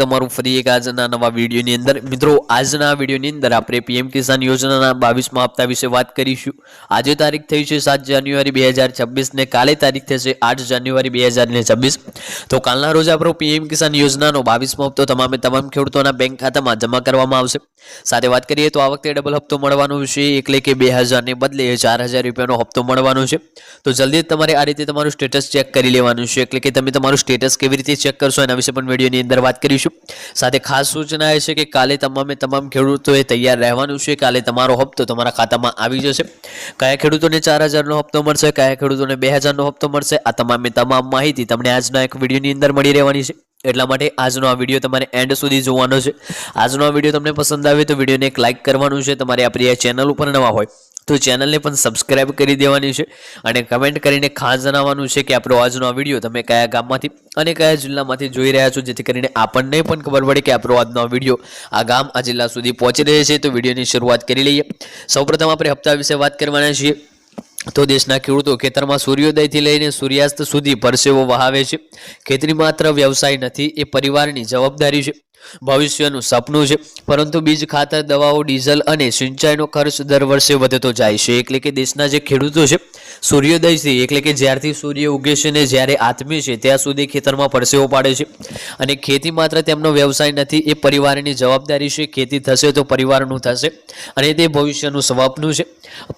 તમારું ફરી એક આજના નવા વિડીયોની અંદર. મિત્રો, આજના વિડીયોની અંદર આપણે પીએમ કિસાન યોજનાના બાવીસમાં હપ્તા વિશે વાત કરીશું. આજે તારીખ થઈ છે સાત જાન્યુઆરી બે હજાર છવ્વીસને કાલે તારીખ થશે આઠ જાન્યુઆરી બે હજાર છવ્વીસ. તો કાલના રોજ આપણો પીએમ કિસાન યોજનાનો બાવીસમો હપ્તો તમામે તમામ ખેડૂતોના બેંક ખાતામાં જમા કરવામાં આવશે. સાથે વાત કરીએ તો આ વખતે ડબલ હપ્તો મળવાનો છે. એટલે કે બે હજારને બદલે ચાર હજાર રૂપિયાનો હપ્તો મળવાનો છે. તો જલ્દી જ તમારે આ રીતે તમારું સ્ટેટસ ચેક કરી લેવાનું છે. એટલે કે તમે તમારું સ્ટેટસ કેવી રીતે ચેક કરશો એના વિશે પણ વિડીયોની અંદર વાત કરીશું. સાથે ખાસ સૂચના એ છે કે કાલે તમામે તમામ ખેડૂતોએ તૈયાર રહેવાનું છે. કાલે તમારો હપ્તો તમારા ખાતામાં આવી જશે. કયા ખેડૂતોને ચાર હજારનો હપ્તો મળશે, કયા ખેડૂતોને બે હજારનો હપ્તો મળશે, આ તમામે તમામ માહિતી તમને આજના એક વિડીયોની અંદર મળી રહેવાની છે. એટલા માટે આજનો આ વીડિયો તમારે એન્ડ સુધી જોવાનો છે. આજનો આ વીડિયો તમને પસંદ આવે તો વિડીયોને એક લાઇક કરવાનું છે. તમારે આપણી આ ચેનલ ઉપર નવા હોય તો ચેનલને પણ સબસ્ક્રાઇબ કરી દેવાની છે અને કમેન્ટ કરીને ખાસ જણાવવાનું છે કે આપણો આજનો આ વીડિયો તમે કયા ગામમાંથી અને કયા જિલ્લામાંથી જોઈ રહ્યા છો, જેથી કરીને આપણને પણ ખબર પડે કે આપણો આજનો વીડિયો આ ગામ, આ જિલ્લા સુધી પહોંચી રહ્યો છે. તો વિડીયોની શરૂઆત કરી લઈએ. સૌપ્રથમ આપણે હપ્તા વિશે વાત કરવાના છીએ. તો દેશના ખેડૂતો ખેતરમાં સૂર્યોદયથી લઈને સૂર્યાસ્ત સુધી પરસેવો વહાવે છે. ખેતી માત્ર વ્યવસાય નથી, એ પરિવારની જવાબદારી છે. ભવિષ્યનું સપનું છે. પરંતુ બીજ, ખાતર, દવાઓ, ડીઝલ અને સિંચાઈનો ખર્ચ દર વર્ષે વધતો જાય છે. એટલે કે દેશના જે ખેડૂતો છે સૂર્યોદયથી એટલે કે જ્યારથી સૂર્ય ઉગે છે ને જ્યારે આત્મી છે, ત્યાં સુધી ખેતરમાં પરસેવો પાડે છે. અને ખેતી માત્ર તેમનો વ્યવસાય નથી, એ પરિવારની જવાબદારી છે. ખેતી થશે તો પરિવારનું થશે અને તે ભવિષ્યનું સ્વપ્નું છે.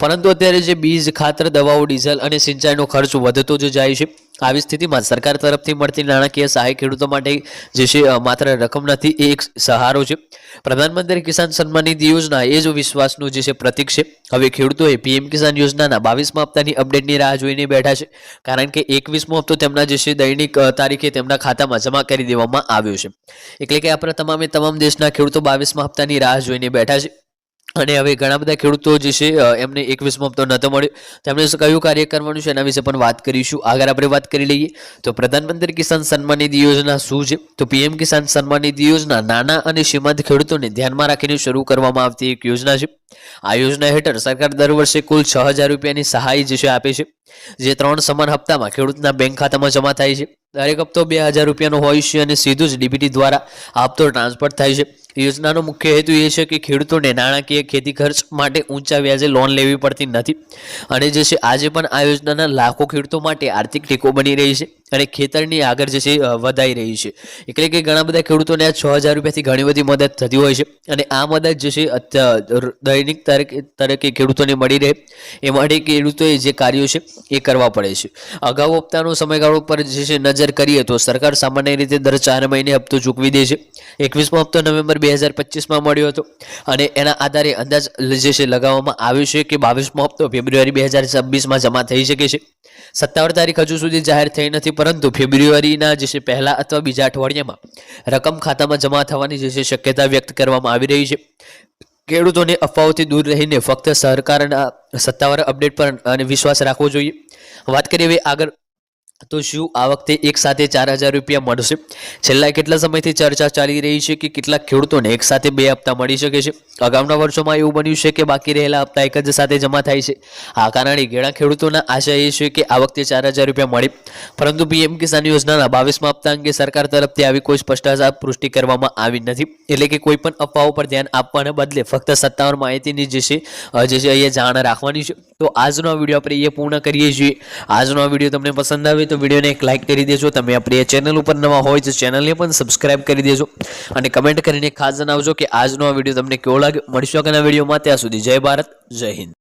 પરંતુ અત્યારે જે બીજ, ખાતર, દવાઓ, ડીઝલ અને સિંચાઈનો ખર્ચ વધતો જ જાય છે. આવી સ્થિતિમાં સરકાર તરફથી મળતી નાણાકીય સહાય ખેડૂતો માટે જે છે માત્ર રકમ નથી, એ એક સહારો છે. પ્રધાનમંત્રી કિસાન સન્માન નિધિ યોજના એ જ વિશ્વાસનું જે છે, પ્રતિક છે. હવે ખેડૂતોએ પીએમ કિસાન યોજનાના બાવીસમાં હપ્તાની અપડેટની રાહ જોઈને બેઠા છે. કારણ કે એકવીસમો હપ્તો તેમના જે છે, દૈનિક તારીખે તેમના ખાતામાં જમા કરી દેવામાં આવ્યો છે. એટલે કે આપણા તમામે તમામ દેશના ખેડૂતો બાવીસમાં હપ્તાની રાહ જોઈને બેઠા છે. અને હવે ઘણા બધા ખેડૂતો જે છે એમને એકવીસમો હપ્તો નહોતો મળ્યો. તેમણે કયું કાર્ય કરવાનું છે એના વિશે પણ વાત કરીશું. આગળ આપણે વાત કરી લઈએ. તો પ્રધાનમંત્રી કિસાન સન્માન નિધિ યોજના શું છે? તો પીએમ કિસાન સન્માન નિધિ યોજના નાના અને સીમાંત ખેડૂતોને ધ્યાનમાં રાખીને શરૂ કરવામાં આવતી એક યોજના છે. આ યોજના હેઠળ સરકાર દર વર્ષે કુલ છ હજાર રૂપિયાની સહાય જે છે, આપે છે. જે ત્રણ સમાન હપ્તામાં ખેડૂતના બેંક ખાતામાં જમા થાય છે. દરેક હપ્તો બે હજાર રૂપિયાનો હોય છે અને સીધું જ ડીબીટી દ્વારા આ હપ્તો ટ્રાન્સફર થાય છે. યોજનાનો મુખ્ય હેતુ એ છે કે ખેડૂતોને નાણાકીય ખેતી ખર્ચ માટે ઊંચા વ્યાજે લોન લેવી પડતી નથી. અને જે છે, આજે પણ આ યોજનાના લાખો ખેડૂતો માટે આર્થિક ટેકો બની રહી છે. અને ખેતરની આગળ જે છે વધાઈ રહી છે. એટલે કે ઘણા બધા ખેડૂતોને આ છ હજાર રૂપિયાથી ઘણી બધી મદદ થતી હોય છે. અને આ મદદ જે છે દૈનિક તરીકે ખેડૂતોને મળી રહે. એ માટે ખેડૂતોએ જે કાર્યો છે, એ કરવા પડે છે. અગાઉ હપ્તાનો સમયગાળો પર જે છે, નજર કરીએ તો સરકાર સામાન્ય રીતે દર ચાર મહિને હપ્તો ચૂકવી દે છે. એકવીસમો હપ્તો નવેમ્બર બે હજાર પચીસમાં મળ્યો હતો. અને એના આધારે અંદાજ જે છે, લગાવવામાં આવ્યો છે કે બાવીસમો હપ્તો ફેબ્રુઆરી બે હજાર છવ્વીસમાં જમા થઈ શકે છે. સત્તાવાર તારીખ હજુ સુધી જાહેર થઈ નથી પરંતુ ફેબ્રુઆરીના જે છે પહેલા અથવા બીજા અઠવાડિયામાં રકમ ખાતામાં જમા થવાની જે છે શક્યતા વ્યક્ત કરવામાં આવી રહી છે. ખેડૂતોને અફવાઓથી દૂર રહીને ફક્ત સરકારના સત્તાવાર અપડેટ પર અને વિશ્વાસ રાખવો જોઈએ. વાત કરીએ હવે આગળ તો શું આ વખતે એક સાથે ચાર હજાર રૂપિયા મળશે? છેલ્લા કેટલા સમયથી ચર્ચા ચાલી રહી છે કે કેટલાક ખેડૂતોને એક સાથે બે હપ્તા મળી શકે છે? અગાઉના વર્ષોમાં એવું બન્યું છે કે બાકી રહેલા હપ્તા એક જ સાથે જમા થાય છે. આ કારણે ઘણા ખેડૂતોના આશા એ છે કે આ વખતે ચાર હજાર રૂપિયા મળે. પરંતુ પીએમ કિસાન યોજનાના બાવીસમાં હપ્તા અંગે સરકાર તરફથી આવી કોઈ સ્પષ્ટતા પુષ્ટિ કરવામાં આવી નથી. એટલે કે કોઈ પણ અફવાઓ પર ધ્યાન આપવાને બદલે ફક્ત સત્તાવાર માહિતીની જે છે જે છે અહીંયા જાણ રાખવાની છે. તો આજનો વીડિયો આપણે એ પૂર્ણ કરીએ છીએ. આજનો વીડિયો તમને પસંદ આવે તો વિડીયોને એક લાઇક કરી દેજો. તમે આપણી ચેનલ ઉપર નવા હોય તો ચેનલને પણ સબસ્ક્રાઇબ કરી દેજો. અને કમેન્ટ કરીને ખાસ જણાવજો કે આજનો આ વીડિયો તમને કેવો લાગ્યો? મળીશું આગળના વિડીયોમાં. ત્યાં સુધી જય ભારત, જય હિન્દ.